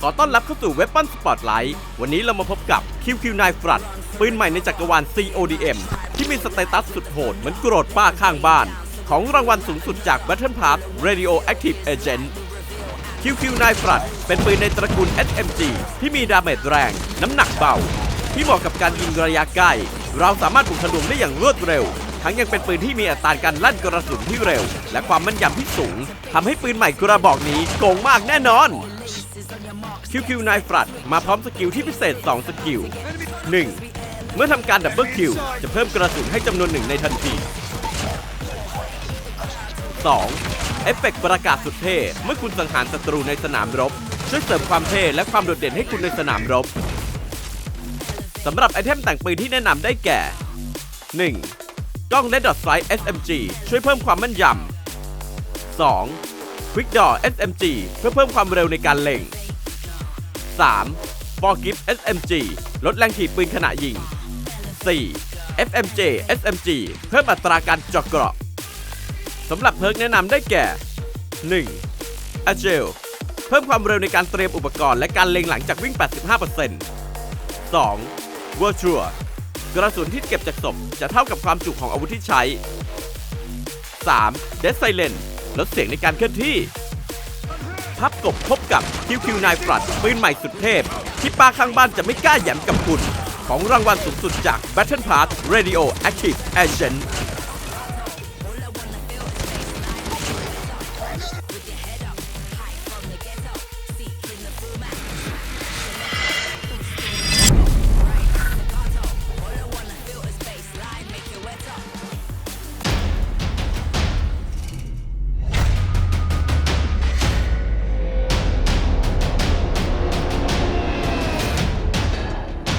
ขอต้อนรับเข้าสู่เว็บปั้นสปอตไลท์วันนี้เรามาพบกับ QQ9 f r a t ปืนใหม่ในจักรวาล CODM ที่มีสเตตัสสุดโหดเหมือนโกรธป้าข้างบ้าน ของรางวัลสูงสุดจาก Battle Pass Radio Active Agent QQ9 f r a t เป็นปืนในตระกูล SMG ที่มีดาเมจแรง น้ำหนักเบา ที่เหมาะกับการยิงระยะใกล้ เราสามารถบุกทะลวงได้อย่างรวดเร็ว ทั้งยังเป็นปืนที่มีอัตราการลั่นกระสุนที่เร็ว และความแม่นยำที่สูงทำให้ปืนใหม่กระบอกนี้โกงมากแน่นอน QQ9 f r a t มาพร้อมสกิลที่พิเศษ 2 สกิล 1. เมื่อทำการดับเบิลคิวจะเพิ่มกระสุนให้จำนวนหนึ่งในทันที 2. เอฟเฟกต์ประกาศสุดเท่ เมื่อคุณสังหารศัตรูในสนามรบ ช่วยเสริมความเท่และความโดดเด่นให้คุณในสนามรบสำหรับไอเทมแต่งปืนที่แนะนำได้แก่ 1. กล้อง Red Dot Sight SMG ช่วยเพิ่มความแม่นยำ 2. Quick Draw SMG เพื่อเพิ่มความเร็วในการเล็ง 3. Forgive SMG ลดแรงถีบปืนขณะยิง 4. FMJ SMG เพิ่มอัตราการเจาะเกราะสำหรับเพิร์กแนะนำได้แก่ 1. Agile เพิ่มความเร็วในการเตรียมอุปกรณ์และการเล็งหลังจากวิ่ง 85% 2. Virtual กระสุนที่เก็บจากศพจะเท่ากับความจุของอาวุธที่ใช้ 3. Dead Silent ลดเสียงในการเคลื่อนที่ พับกบพบกับคิวคิวนายฟลัดปืนใหม่สุดเทพ ที่ป้าข้างบ้านจะไม่กล้าแหยมกับคุณ ของรางวัลสูงสุดจาก Battle Pass Radio Active Agent